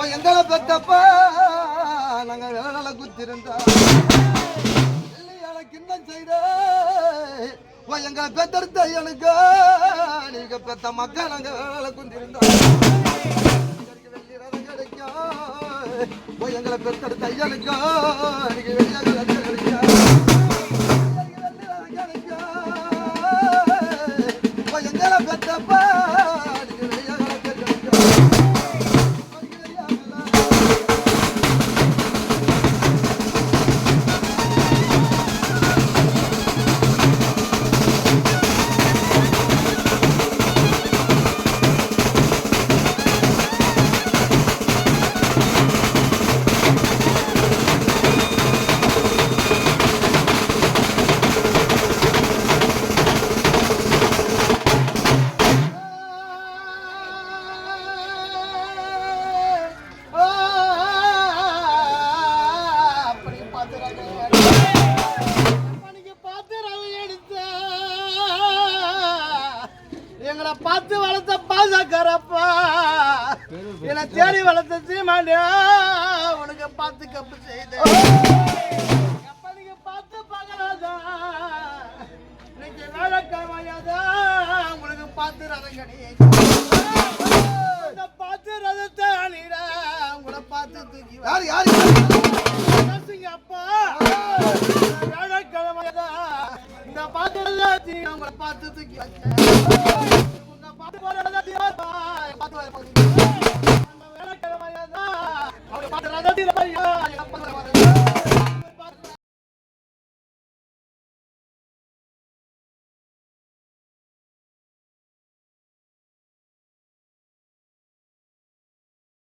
இப்ப எங்களை பெத்தப்பா நாங்க வேலை நல்லா குத்திருந்தா கிண்ணம் செய்த. எங்களை பெத்தெடுத்த எனக்கு. நீங்க பெத்த மக்கள் நாங்க வேலை குந்திருந்தோம் கிடைக்கும் எங்களை பெத்தெடுத்த ஐயனுக்கு. நீங்க வெளியாக கிடைக்கும் எங்களை பார்த்து வளர்த்த பாசக்கரப்பா. என்னை தேடி வளர்த்த சீமாண்டு உனக்கு பார்த்து கப்பு செய்த. பார்த்து பகலாதா இன்னைக்கு வேலைக்கிழமையாதா உங்களுக்கு பார்த்து ரதம் கிடையாது பார்த்து ரதத்தை அணிட உங்களை பார்த்து தூக்கி யார் யார்? பேசுங்க அப்பா வியாழக்கிழமையா இந்த பாட்டு எல்லாத்தையும் பார்த்து தூக்கி பாட்டு பாட்டு